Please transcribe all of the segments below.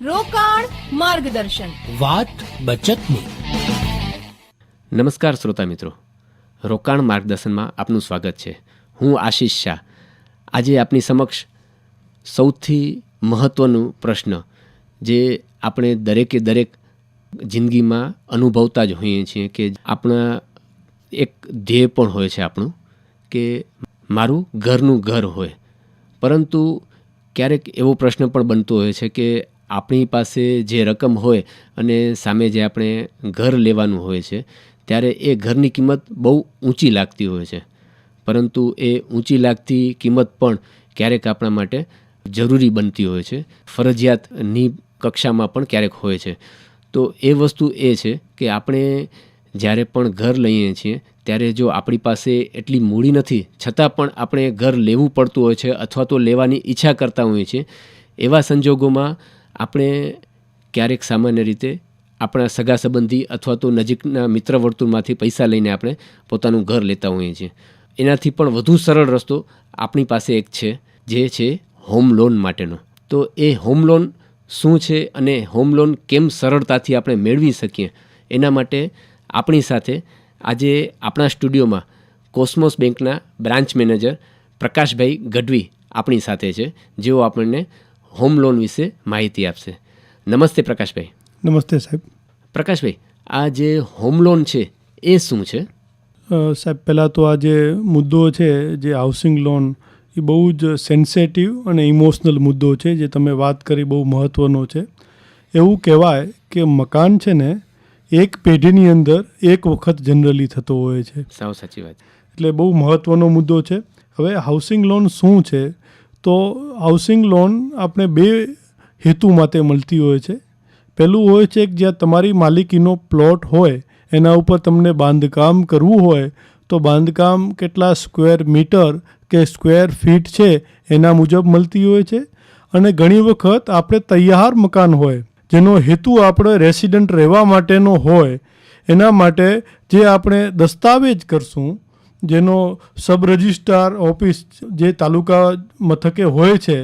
રોકાણ માર્ગદર્શન. વાત બચતની. નમસ્કાર શ્રોતા મિત્રો. રોકાણ માર્ગદર્શનમાં આપનું સ્વાગત છે. હું આશીષ શાહ. આજે આપની સમક્ષ સૌથી મહત્ત્વનું પ્રશ્ન જે આપણે દરેકે દરેક જિંદગીમાં અનુભવતા જ હોઈએ છીએ કે આપણા એક ધ્યેય પણ હોય છે આપણું કે મારું ઘરનું ઘર હોય. પરંતુ ક્યારેક એવો પ્રશ્ન પણ બનતો હોય છે કે આપણી પાસે જે રકમ હોય અને સામે જે આપણે ઘર લેવાનું હોય છે, ત્યારે એ ઘરની કિંમત બહુ ઊંચી લાગતી હોય છે. પરંતુ એ ઊંચી લાગતી કિંમત પણ ક્યારેક આપણા માટે જરૂરી બનતી હોય છે. ફરજિયાતની કક્ષામાં પણ ક્યારેક હોય છે. તો એ વસ્તુ એ છે કે આપણે જ્યારે પણ ઘર લઈએ છીએ, ત્યારે જો આપણી પાસે એટલી મૂડી નથી, છતાં પણ આપણે ઘર લેવું પડતું હોય છે અથવા તો લેવાની ઈચ્છા કરતા હોઈએ છીએ, એવા સંજોગોમાં આપણે ક્યારેક સામાન્ય રીતે આપણા સગા સંબંધી અથવા તો નજીકના મિત્ર વર્તુળમાંથી પૈસા લઈને આપણે પોતાનું ઘર લેતા હોઈએ છીએ. એનાથી પણ વધુ સરળ રસ્તો આપણી પાસે એક છે, જે છે હોમ લોન માટેનો. તો એ હોમ લોન શું છે અને હોમ લોન કેમ સરળતાથી આપણે મેળવી શકીએ? એના માટે આપણી સાથે આજે આપણા સ્ટુડિયોમાં કોસ્મોસ બેંકના બ્રાન્ચ મેનેજર પ્રકાશભાઈ ગઢવી આપણી સાથે છે, જેઓ આપણને હોમ લોન વિશે માહિતી આપશે. નમસ્તે પ્રકાશભાઈ. નમસ્તે સાહેબ. પ્રકાશભાઈ આ જે હોમ લોન છે એ શું છે? સાહેબ પહેલાં તો આ જે મુદ્દો છે જે હાઉસિંગ લોન એ બહુ જ સેન્સેટિવ અને ઇમોશનલ મુદ્દો છે જે તમે વાત કરી બહુ મહત્ત્વનો છે. એવું કહેવાય કે મકાન છે ને એક પેઢીની અંદર એક વખત જનરલી થતો હોય છે. સાવ સાચી વાત. એટલે બહુ મહત્ત્વનો મુદ્દો છે. હવે હાઉસિંગ લોન શું છે? તો હાઉસિંગ લોન આપણે બે હેતુ માટે મળતી હોય છે. પહેલું હોય છે કે જ્યાં તમારી માલિકીનો પ્લોટ હોય, એના ઉપર તમને બાંધકામ કરવું હોય, તો બાંધકામ કેટલા સ્ક્વેર મીટર કે સ્ક્વેર ફીટ છે, એના મુજબ મળતી હોય છે. અને ઘણી વખત આપણે તૈયાર મકાન હોય, જેનો હેતુ આપણે રેસિડન્ટ રહેવા માટેનો હોય, એના માટે જે આપણે દસ્તાવેજ કરશું જેનો સબ રજિસ્ટ્રાર ઓફિસ જે તાલુકા મથકે હોય છે,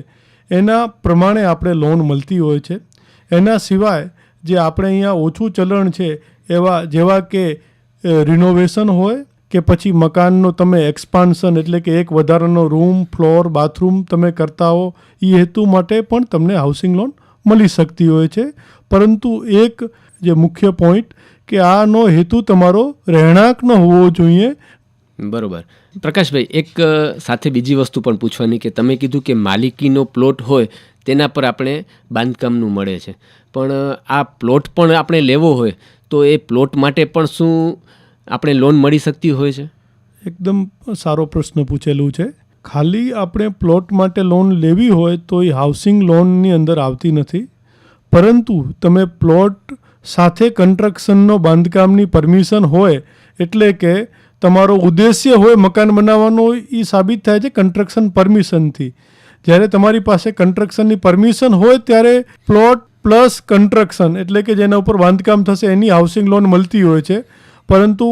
એના પ્રમાણે આપણે લોન મળતી હોય છે. એના સિવાય જે આપણે અહીંયા ઓછું ચલણ છે, એવા જેવા કે રિનોવેશન હોય કે પછી મકાનનો તમે એક્સપાન્શન એટલે કે એક વધારાનો રૂમ ફ્લોર બાથરૂમ તમે કરતા હો એ હેતુ માટે પણ તમને હાઉસિંગ લોન મળી શકતી હોય છે. પરંતુ એક જે મુખ્ય પોઈન્ટ કે આનો હેતુ તમારો રહેણાંક ન હોવો જોઈએ બરોબર. પ્રકાશભાઈ, એક સાથે બીજી વસ્તુ પણ પૂછવાની કે તમે કીધું કે માલિકીનો પ્લોટ હોય તેના પર આપણે બાંધકામનું મળે છે. પણ આ પ્લોટ પણ આપણે લેવો હોય તો એ પ્લોટ માટે પણ શું આપણે લોન મળી શકતી હોય છે? એકદમ સારો પ્રશ્ન પૂછેલું છે. ખાલી આપણે પ્લોટ માટે લોન લેવી હોય તો એ હાઉસિંગ લોનની અંદર આવતી નથી. પરંતુ તમે પ્લોટ સાથે કન્સ્ટ્રક્શનનો બાંધકામની પરમિશન હોય એટલે કે તમારો ઉદ્દેશ્ય હોય મકાન બનાવવાનો એ સાબિત થાય છે કન્સ્ટ્રક્શન પરમિશનથી જ્યારે તમારી પાસે કન્સ્ટ્રક્શનની પરમિશન હોય ત્યારે પ્લોટ પ્લસ કન્સ્ટ્રક્શન એટલે કે જેના ઉપર બાંધકામ થશે, એની હાઉસિંગ લોન મળતી હોય છે. પરંતુ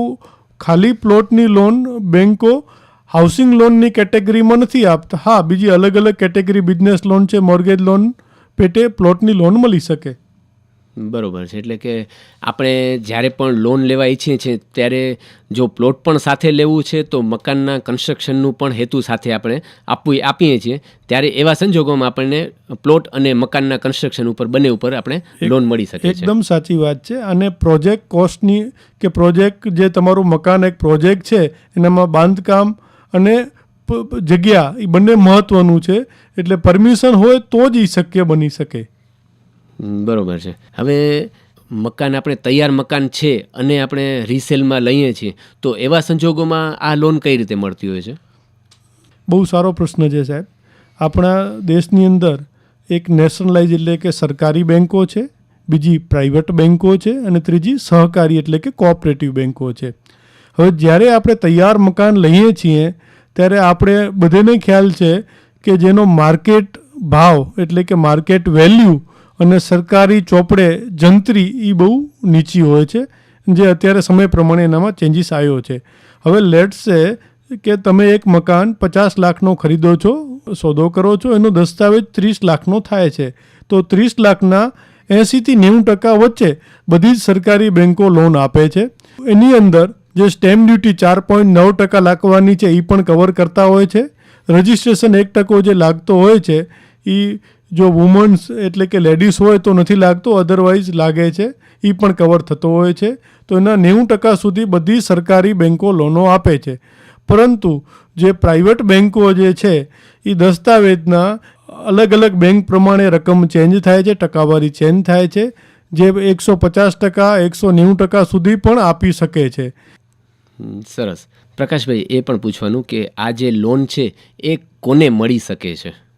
ખાલી પ્લોટની લોન બેન્કો હાઉસિંગ લોનની કેટેગરીમાં નથી આપતા. હા, બીજી અલગ અલગ કેટેગરી બિઝનેસ લોન છે મોર્ગેજ લોન પેટે પ્લોટની લોન મળી શકે. બરોબર છે. એટલે કે આપણે જ્યારે પણ લોન લેવા ઈચ્છીએ છીએ ત્યારે જો પ્લોટ પણ સાથે લેવું છે તો મકાનના કન્સ્ટ્રક્શનનું પણ હેતુ સાથે આપણે આપવી આપીએ છીએ. ત્યારે એવા સંજોગોમાં આપણને પ્લોટ અને મકાનના કન્સ્ટ્રક્શન ઉપર બંને ઉપર આપણે લોન મળી શકે છે. એકદમ સાચી વાત છે. અને પ્રોજેક્ટ કોસ્ટની કે પ્રોજેક્ટ જે તમારું મકાન એક પ્રોજેક્ટ છે એનામાં બાંધકામ અને જગ્યા એ બંને મહત્ત્વનું છે. એટલે પરમિશન હોય તો જ એ શક્ય બની શકે. બરોબર છે. હવે મકાન આપણે તૈયાર મકાન છે અને આપણે રીસેલમાં લઈએ છીએ, તો એવા સંજોગોમાં આ લોન કઈ રીતે મળતી હોય છે? બહુ સારો પ્રશ્ન છે સાહેબ. આપણા દેશની અંદર એક નેશનલાઇઝ એટલે કે સરકારી બેન્કો છે, બીજી પ્રાઇવેટ બેન્કો છે અને ત્રીજી સહકારી એટલે કે કોઓપરેટિવ બેન્કો છે. હવે જ્યારે આપણે તૈયાર મકાન લઈએ છીએ, ત્યારે આપણે બધેને ખ્યાલ છે કે જેનો માર્કેટ ભાવ એટલે કે માર્કેટ વેલ્યુ અને સરકારી ચોપડે જંત્રી એ બહુ નીચી હોય છે, જે અત્યારે સમય પ્રમાણે એનામાં ચેન્જીસ આવ્યો છે. હવે લેટ્સ કે તમે એક મકાન પચાસ લાખનો ખરીદો છો, સોદો કરો છો, એનો દસ્તાવેજ ત્રીસ લાખનો થાય છે. તો ત્રીસ લાખના એંસીથી નેવું ટકા વચ્ચે બધી જ સરકારી બેન્કો લોન આપે છે. એની અંદર જે સ્ટેમ્પ ડ્યુટી ચાર પોઈન્ટ નવ ટકા લાગવાની છે એ પણ કવર કરતા હોય છે. રજિસ્ટ્રેશન એક ટકો જે લાગતો હોય છે એ જો વુમન્સ એટલે કે લેડીઝ હોય તો નથી લાગતો અધરવાઇઝ લાગે છે. એ પણ કવર થતો હોય છે. તો એના નેવું ટકા સુધી બધી સરકારી બેન્કો લોનો આપે છે. પરંતુ જે પ્રાઇવેટ બેન્કો જે છે એ દસ્તાવેજના અલગ અલગ બેંક પ્રમાણે રકમ ચેન્જ થાય છે, ટકાવારી ચેન્જ થાય છે, જે એકસો પચાસ ટકા, એકસો નેવું ટકા સુધી પણ આપી શકે છે. સરસ. પ્રકાશભાઈ, એ પણ પૂછવાનું કે આ જે લોન છે, એ કોને મળી શકે છે?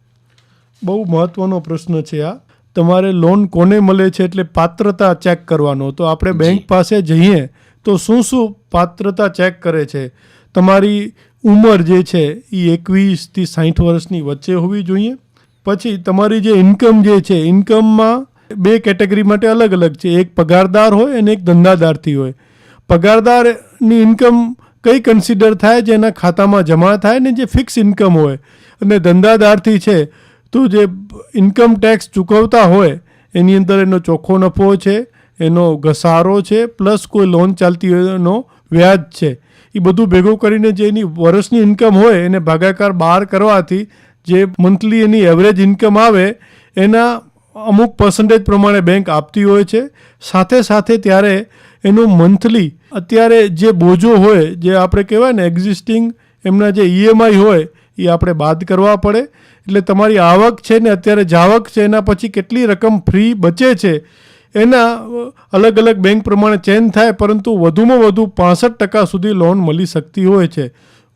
બહુ મહત્વનો પ્રશ્ન છે આ. તમારે લોન કોને મળે છે એટલે પાત્રતા ચેક કરવાનો. તો આપણે બેંક પાસે જઈએ તો શું શું પાત્રતા ચેક કરે છે? તમારી ઉંમર જે છે એ એકવીસથી સાઠ વર્ષની વચ્ચે હોવી જોઈએ. પછી તમારી જે ઇન્કમ જે છે ઇન્કમમાં બે કેટેગરી માટે અલગ અલગ છે. એક પગારદાર હોય અને એક ધંધાદારથી હોય. પગારદારની ઇન્કમ કઈ કન્સિડર થાય? જેના ખાતામાં જમા થાય ને જે ફિક્સ ઇન્કમ હોય. અને ધંધાદારથી છે તો જે ઇન્કમ ટેક્સ ચૂકવતા હોય, એની અંદર એનો ચોખ્ખો નફો છે, એનો ઘસારો છે, પ્લસ કોઈ લોન ચાલતી હોય એનો વ્યાજ છે. એ બધું ભેગું કરીને જે એની વર્ષની ઇન્કમ હોય, એને ભાગાકાર બહાર કરવાથી જે મંથલી એની એવરેજ ઇન્કમ આવે, એના અમુક પર્સન્ટેજ પ્રમાણે બેંક આપતી હોય છે. સાથે સાથે ત્યારે એનું મંથલી, અત્યારે જે બોજો હોય, જે આપણે કહેવાય ને એક્ઝિસ્ટિંગ એમના જે ઈએમઆઈ હોય એ આપણે બાદ કરવા પડે. એટલે તમારી આવક છે ને અત્યારે જાવક છે, એના પછી કેટલી રકમ ફ્રી બચે છે, એના અલગ અલગ બેંક પ્રમાણે ચેન્જ થાય, પરંતુ વધુમાં વધુ પાસઠ ટકા સુધી લોન મળી શકતી હોય છે.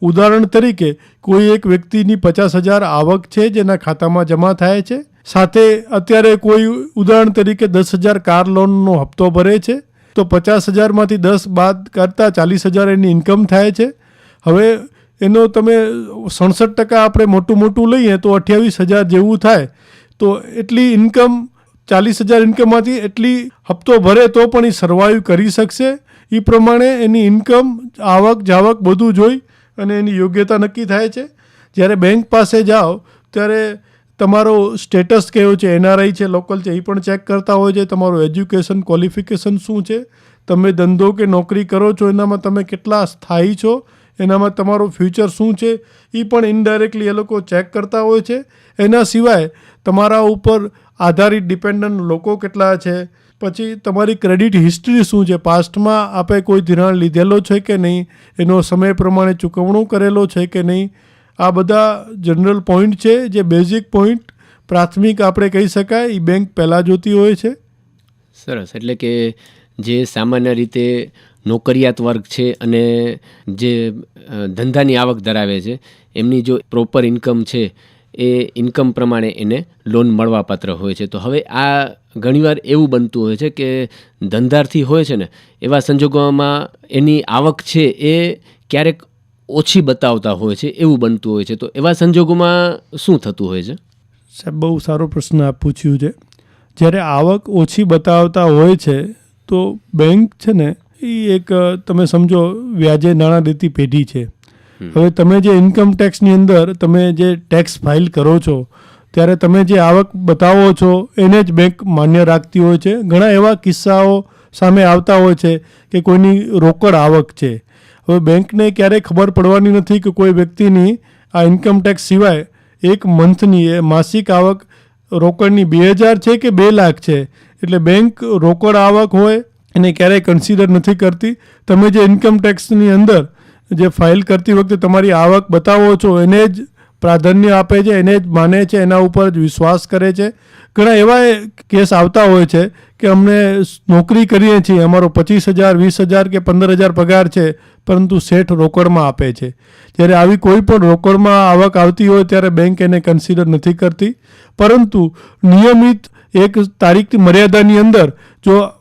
ઉદાહરણ તરીકે, કોઈ એક વ્યક્તિની પચાસ હજાર આવક છે, જેના ખાતામાં જમા થાય છે, સાથે અત્યારે કોઈ ઉદાહરણ તરીકે દસ હજાર કાર લોનનો હપ્તો ભરે છે, તો પચાસ હજારમાંથી દસ બાદ કરતાં ચાલીસ હજાર એની ઇન્કમ થાય છે. હવે એનો તમે સડસઠ ટકા આપણે મોટું મોટું લઈએ તો અઠ્યાવીસ હજાર જેવું થાય, તો એટલી ઇન્કમ ચાલીસ હજાર ઇન્કમમાંથી એટલી હપ્તો ભરે તો પણ એ સર્વાઈવ કરી શકશે. એ પ્રમાણે એની ઇન્કમ આવક, જાવક બધું જોઈ અને એની યોગ્યતા નક્કી થાય છે. જ્યારે બેંક પાસે જાઓ, ત્યારે તમારો સ્ટેટસ કયો છે? એનઆરઆઈ છે લોકલ છે, એ પણ ચેક કરતા હોય છે. તમારું એજ્યુકેશન ક્વોલિફિકેશન શું છે? તમે ધંધો કે નોકરી કરો છો, એનામાં તમે કેટલા સ્થાયી છો? એનામાં તમારું ફ્યુચર શું છે એ પણ ઇનડાયરેક્ટલી એ લોકો ચેક કરતા હોય છે. એના સિવાય તમારા ઉપર આધારિત ડિપેન્ડન્ટ લોકો કેટલા છે, પછી તમારી ક્રેડિટ હિસ્ટ્રી શું છે પાસ્ટમાં આપે કોઈ ધિરાણ લીધેલો છે કે નહીં, એનો સમય પ્રમાણે ચૂકવણું કરેલો છે કે નહીં, આ બધા જનરલ પોઈન્ટ છે, જે બેઝિક પોઈન્ટ પ્રાથમિક આપણે કહી શકાય એ બેંક પહેલાં જોતી હોય છે. સરસ, એટલે કે જે સામાન્ય રીતે નોકરિયાત વર્ગ છે અને જે ધંધાની આવક ધરાવે છે, એમની જો પ્રોપર ઇન્કમ છે, એ ઇન્કમ પ્રમાણે એને લોન મળવાપાત્ર હોય છે. તો હવે આ ઘણીવાર એવું બનતું હોય છે કે ધંધાર્થી હોય છે ને, એવા સંજોગોમાં એની આવક છે એ ક્યારેક ઓછી બતાવતા હોય છે, એવું બનતું હોય છે. તો એવા સંજોગોમાં શું થતું હોય છે? સાહેબ, બહુ સારો પ્રશ્ન પૂછ્યું છે. જ્યારે આવક ઓછી બતાવતા હોય છે તો બેંક છે ને એ એક તમે સમજો વ્યાજે નાણાં દેતી પેઢી છે. હવે તમે જે ઇન્કમ ટેક્સની અંદર તમે જે ટેક્સ ફાઇલ કરો છો ત્યારે તમે જે આવક બતાવો છો એને જ બેંક માન્ય રાખતી હોય છે. ઘણા એવા કિસ્સાઓ સામે આવતા હોય છે કે કોઈની રોકડ આવક છે. હવે બેંકને ક્યારેય ખબર પડવાની નથી કે કોઈ વ્યક્તિની આ ઇન્કમ ટેક્સ સિવાય એક મંથની એ માસિક આવક રોકડની બે હજાર છે કે બે લાખ છે. એટલે બેંક રોકડ આવક હોય એને ક્યારેય કન્સિડર નથી કરતી. તમે જે ઇન્કમ ટેક્સની અંદર જે ફાઇલ કરતી વખતે તમારી આવક બતાવો છો, એને જ પ્રાધાન્ય આપે છે, એને જ માને છે, એના ઉપર જ વિશ્વાસ કરે છે. ઘણા એવા કેસ આવતા હોય છે કે અમને નોકરી કરીએ છીએ, અમારો પચીસ હજાર, વીસ હજાર કે પંદર હજાર પગાર છે, પરંતુ શેઠ રોકડમાં આપે છે. જ્યારે આવી કોઈ પણ રોકડમાં આવક આવતી હોય ત્યારે બેંક એને કન્સિડર નથી કરતી. પરંતુ નિયમિત એક તારીખ મર્યાદાની અંદર, જો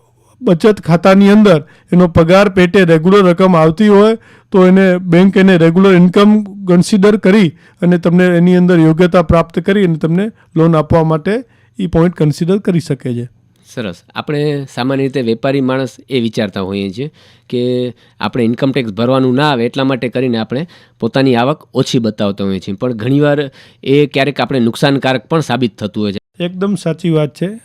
બચત ખાતાની અંદર એનો પગાર પેટે રેગ્યુલર રકમ આવતી હોય, તો એને બેંક એને રેગ્યુલર ઇન્કમ કન્સિડર કરી અને તમને એની અંદર યોગ્યતા પ્રાપ્ત કરી અને તમને લોન આપવા માટે એ પોઈન્ટ કન્સિડર કરી શકે છે. સરસ. આપણે સામાન્ય રીતે વેપારી માણસ એ વિચારતા હોઈએ છીએ કે આપણે ઇન્કમ ટેક્સ ભરવાનું ના આવે એટલા માટે કરીને આપણે પોતાની આવક ઓછી બતાવતા હોઈએ છીએ. પણ ઘણીવાર એ ક્યારેક આપણે નુકસાનકારક પણ સાબિત થતું હોય છે. એકદમ સાચી વાત છે.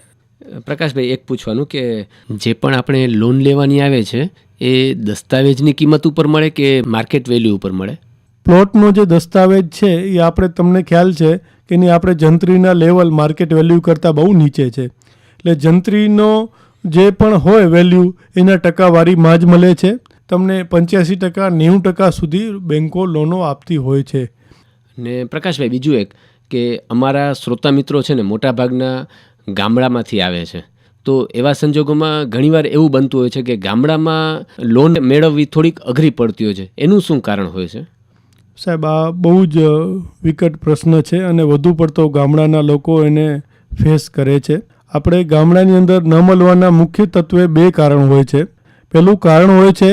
પ્રકાશભાઈ એક પૂછવાનું કે જે પણ આપણે લોન લેવાની આવે છે એ દસ્તાવેજની કિંમત ઉપર મળે કે માર્કેટ વેલ્યુ ઉપર મળે? પ્લોટનો જે દસ્તાવેજ છે એ આપણે તમને ખ્યાલ છે કે એની આપણે જંત્રીના લેવલ માર્કેટ વેલ્યુ કરતાં બહુ નીચે છે. એટલે જંત્રીનો જે પણ હોય વેલ્યુ એના ટકાવારીમાં જ મળે છે. તમને પંચ્યાસી ટકા નેવું ટકા સુધી બેન્કો લોનો આપતી હોય છે. ને પ્રકાશભાઈ બીજું એક. કે અમારા શ્રોતા મિત્રો છે ને મોટાભાગના ગામડામાંથી આવે છે. તો એવા સંજોગોમાં ઘણીવાર એવું બનતું હોય છે કે ગામડામાં લોન મેળવવી થોડીક અઘરી પડતી હોય છે. એનું શું કારણ હોય છે? સાહેબ, આ બહુ જ વિકટ પ્રશ્ન છે અને વધુ પડતો ગામડાના લોકો એને ફેસ કરે છે. આપણે ગામડાની અંદર ન મળવાના મુખ્ય તત્વે બે કારણ હોય છે. પહેલું કારણ હોય છે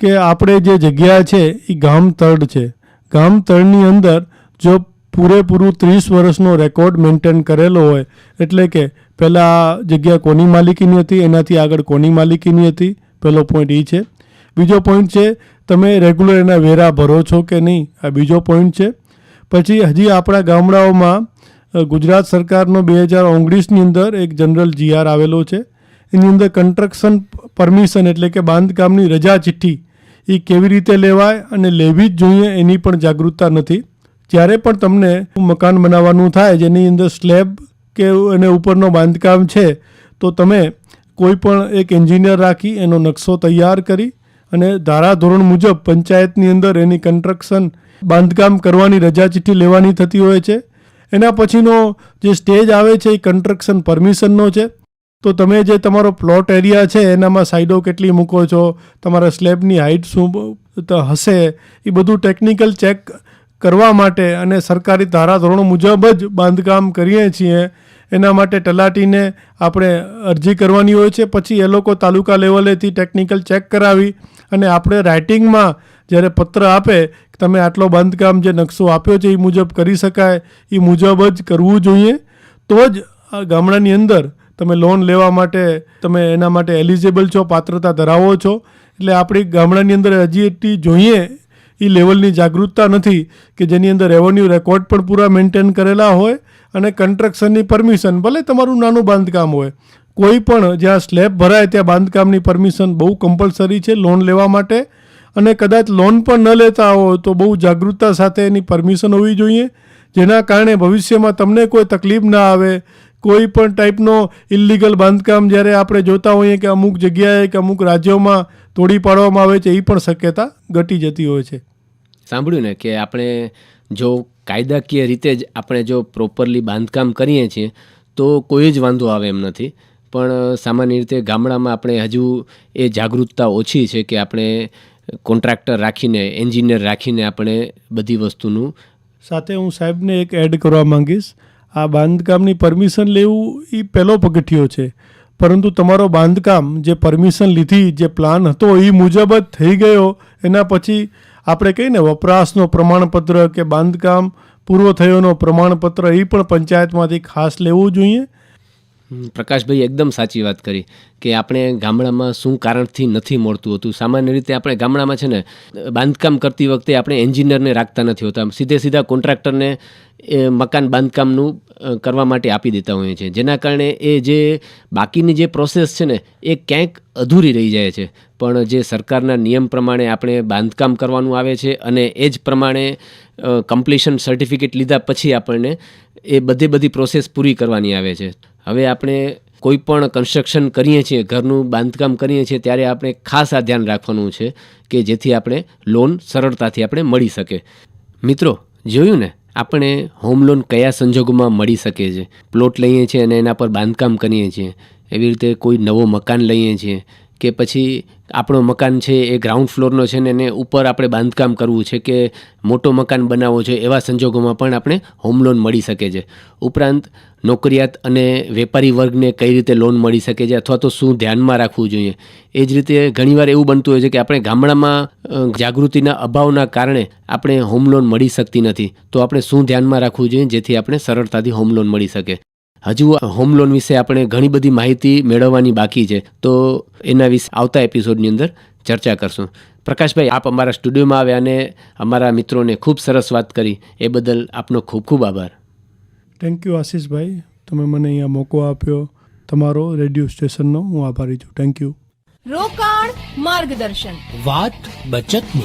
કે આપણે જે જગ્યા છે એ ગામ તળ છે. ગામ તળની અંદર જો પૂરેપૂરું ત્રીસ વર્ષનો રેકોર્ડ મેન્ટેન કરેલો હોય, એટલે કે પહેલાં જગ્યા કોની માલિકીની હતી, એનાથી આગળ કોની માલિકીની હતી, પહેલો પોઈન્ટ એ છે. બીજો પોઈન્ટ છે, તમે રેગ્યુલર એના વેરા ભરો છો કે નહીં, આ બીજો પોઈન્ટ છે. પછી હજી આપણા ગામડાઓમાં ગુજરાત સરકારનો બે હજાર ઓગણીસની અંદર એક જનરલ જીઆર આવેલો છે. એની અંદર કન્સ્ટ્રક્શન પરમિશન એટલે કે બાંધકામની રજા ચિઠ્ઠી એ કેવી રીતે લેવાય અને લેવી જ જોઈએ એની પણ જાગૃતતા નથી. જ્યારે પણ તમને મકાન બનાવવાનું થાય, જેની અંદર સ્લેબ કે એને ઉપરનો બાંધકામ છે, તો તમે કોઈ પણ એક એન્જિનિયર રાખી એનો નકશો તૈયાર કરી અને ધારાધોરણ મુજબ પંચાયતની અંદર એની કન્સ્ટ્રક્શન, બાંધકામ કરવાની રજા ચિઠ્ઠી લેવાની થતી હોય છે. એના પછીનો જે સ્ટેજ આવે છે એ કન્સ્ટ્રક્શન પરમિશનનો છે. તો તમે જે તમારો પ્લોટ એરિયા છે, એનામાં સાઈડો કેટલી મૂકો છો, તમારા સ્લેબની હાઇટ શું હશે, એ બધું ટેકનિકલ ચેક કરવા માટે અને સરકારી ધારાધોરણો મુજબ જ બાંધકામ કરીએ છીએ. એના માટે તલાટીને આપણે અરજી કરવાની હોય છે. પછી એ લોકો તાલુકા લેવલેથી ટેકનિકલ ચેક કરાવી અને આપણે રાઇટિંગમાં જ્યારે પત્ર આપે તમે આટલો બાંધકામ જે નકશો આપ્યો છે એ મુજબ કરી શકાય, એ મુજબ જ કરવું જોઈએ. તો જ ગામડાની અંદર તમે લોન લેવા માટે તમે એના માટે એલિજિબલ છો, પાત્રતા ધરાવો છો. એટલે આપણી ગામડાની અંદર હજી એટલી જોઈએ એ લેવલની જાગૃતતા નથી કે જેની અંદર રેવન્યુ રેકોર્ડ પણ પૂરા મેન્ટેન કરેલા હોય અને કન્સ્ટ્રક્શનની પરમિશન ભલે તમારું નાનું બાંધકામ હોય, કોઈ પણ જ્યાં સ્લેબ ભરાય ત્યાં બાંધકામની પરમિશન બહુ કમ્પલસરી છે લોન લેવા માટે. અને કદાચ લોન પણ ન લેતા હો તો બહુ જાગૃતતા સાથે એની પરમિશન હોવી જોઈએ. જેના કારણે ભવિષ્યમાં તમને કોઈ તકલીફ ના આવે કોઈ પણ ટાઈપનો ઇલિગલ બાંધકામ જ્યારે આપણે જોતા હોઈએ કે અમુક જગ્યાએ કે અમુક રાજ્યોમાં તોડી પાડવામાં આવે છે એ પણ શક્યતા ઘટી જતી હોય છે. સાંભળ્યું ને કે આપણે જો કાયદાકીય રીતે જ આપણે જો પ્રોપરલી બાંધકામ કરીએ છીએ તો કોઈ જ વાંધો આવે એમ નથી. પણ સામાન્ય રીતે ગામડામાં આપણે હજુ એ જાગૃતતા ઓછી છે કે આપણે કોન્ટ્રાક્ટર રાખીને એન્જિનિયર રાખીને આપણે બધી વસ્તુનું સાથે હું સાહેબને એક એડ કરવા માંગીશ. આ બાંધકામની પરમિશન લેવું એ પહેલો પગથિયો છે. પરંતુ તમારો બાંધકામ જે પરમિશન લીધી, જે પ્લાન હતો એ મુજબ જ થઈ ગયો. એના પછી આપણે કહીએ ને, વપરાશનો પ્રમાણપત્ર કે બાંધકામ, પૂરો થયોનો પ્રમાણપત્ર એ પણ પંચાયતમાંથી ખાસ લેવું જોઈએ. પ્રકાશભાઈ, એકદમ સાચી વાત કરી કે આપણે ગામડામાં શું કારણથી નથી મળતું હતું. સામાન્ય રીતે આપણે ગામડામાં છે ને, બાંધકામ કરતી વખતે આપણે એન્જિનિયરને રાખતા નથી હોતા. સીધે સીધા કોન્ટ્રાક્ટરને એ મકાન બાંધકામનું કરવા માટે આપી દેતા હોઈએ છીએ. જેના કારણે એ જે બાકીની જે પ્રોસેસ છે ને, એ ક્યાંક અધૂરી રહી જાય છે. પણ જે સરકારના નિયમ પ્રમાણે આપણે બાંધકામ કરવાનું આવે છે અને એ જ પ્રમાણે કમ્પ્લીશન સર્ટિફિકેટ લીધા પછી આપણને એ બધી બધી પ્રોસેસ પૂરી કરવાની આવે છે. હવે આપણે કોઈ પણ કન્સ્ટ્રક્શન કરીએ છીએ, ઘરનું બાંધકામ કરીએ છીએ, ત્યારે આપણે ખાસ આ ધ્યાન રાખવાનું છે કે જેથી આપણે લોન સરળતાથી આપણે મળી શકે. મિત્રો, જોયું ને? આપણે હોમ લોન કયા સંજોગોમાં મળી શકે છે? પ્લોટ લઈએ છીએ અને એના પર બાંધકામ કરીએ છીએ. એવી રીતે કોઈ નવો મકાન લઈએ છીએ. કે પછી આપણો મકાન છે એ ગ્રાઉન્ડ ફ્લોરનો છે ને એને ઉપર આપણે બાંધકામ કરવું છે કે મોટો મકાન બનાવવો છે, એવા સંજોગોમાં પણ આપણે હોમ લોન મળી શકે છે. ઉપરાંત નોકરિયાત અને વેપારી વર્ગને કઈ રીતે લોન મળી શકે છે અથવા તો શું ધ્યાનમાં રાખવું જોઈએ. એ જ રીતે ઘણીવાર એવું બનતું હોય છે કે આપણે ગામડામાં જાગૃતિના અભાવના કારણે આપણે હોમ લોન મળી શકતી નથી. તો આપણે શું ધ્યાનમાં રાખવું જોઈએ જેથી આપણે સરળતાથી હોમ લોન મળી શકે? હજુ હોમ લોન વિશે આપણે ઘણી બધી માહિતી મેળવવાની બાકી છે. તો એના વિશે આવતા એપિસોડની અંદર ચર્ચા કરશું. પ્રકાશભાઈ આપ અમારા સ્ટુડિયોમાં આવ્યા અને અમારા મિત્રોને ખૂબ સરસ વાત કરી. એ બદલ આપનો ખૂબ ખૂબ આભાર. થેન્ક યુ આશીષભાઈ. તમે મને અહીંયા મોકો આપ્યો. તમારો રેડિયો સ્ટેશનનો હું આભારી છું. થેન્ક યુ રોકાણ માર્ગદર્શન. વાત બચતની.